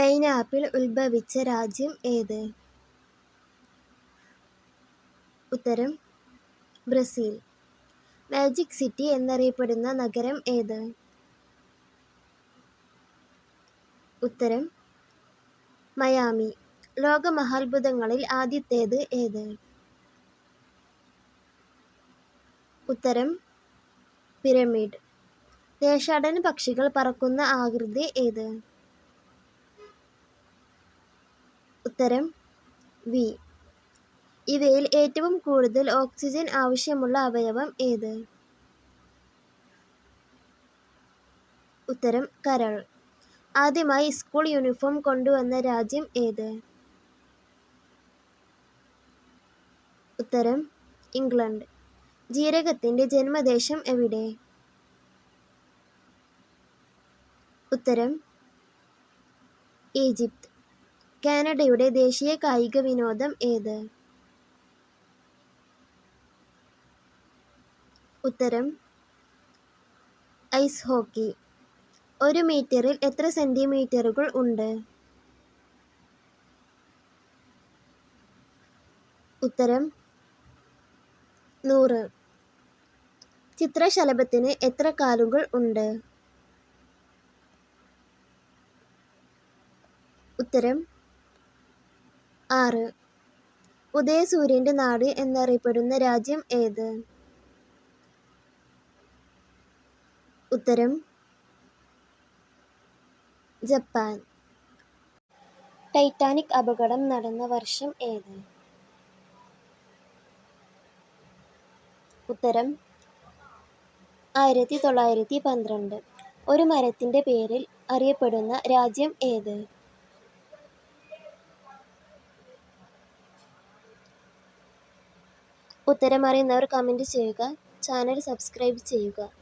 Pineapple ഉത്ഭവിച്ച രാജ്യം ഏത്? ഉത്തരം ബ്രസീൽ. മാജിക് സിറ്റി എന്നറിയപ്പെടുന്ന നഗരം ഏത്? ഉത്തരം മയാമി. ലോക മഹാത്ഭുതങ്ങളിൽ ആദ്യത്തേത് ഏത്? ഉത്തരം പിരമിഡ്. ദേശാടന പക്ഷികൾ പറക്കുന്ന ആകൃതി ഏത്? ഉത്തരം വി. ഇവയിൽ ഏറ്റവും കൂടുതൽ ഓക്സിജൻ ആവശ്യമുള്ള അവയവം ഏത്? ഉത്തരം കരൾ. ആദ്യമായി സ്കൂൾ യൂണിഫോം കൊണ്ടുവന്ന രാജ്യം ഏത്? ഉത്തരം ഇംഗ്ലണ്ട്. ജീരകത്തിന്റെ ജന്മദേശം എവിടെ? ഉത്തരം ഈജിപ്ത്. കാനഡയുടെ ദേശീയ കായിക വിനോദം ഏത്? ഉത്തരം ഐസ് ഹോക്കി. ഒരു മീറ്ററിൽ എത്ര സെന്റിമീറ്ററുകൾ ഉണ്ട്? ഉത്തരം നൂറ്. ചിത്രശലഭത്തിന് എത്ര കാലുകൾ ഉണ്ട്? ഉത്തരം ആറ്. ഉദയസൂര്യന്റെ നാട് എന്നറിയപ്പെടുന്ന രാജ്യം ഏത്? ഉത്തരം ജപ്പാൻ. ടൈറ്റാനിക് അപകടം നടന്ന വർഷം ഏത്? ഉത്തരം ആയിരത്തി തൊള്ളായിരത്തി പന്ത്രണ്ട്. ഒരു മരത്തിന്റെ പേരിൽ അറിയപ്പെടുന്ന രാജ്യം ഏത്? ഉത്തരം കമന്റ് ചെയ്യുക. ചാനൽ സബ്സ്ക്രൈബ് ചെയ്യുക.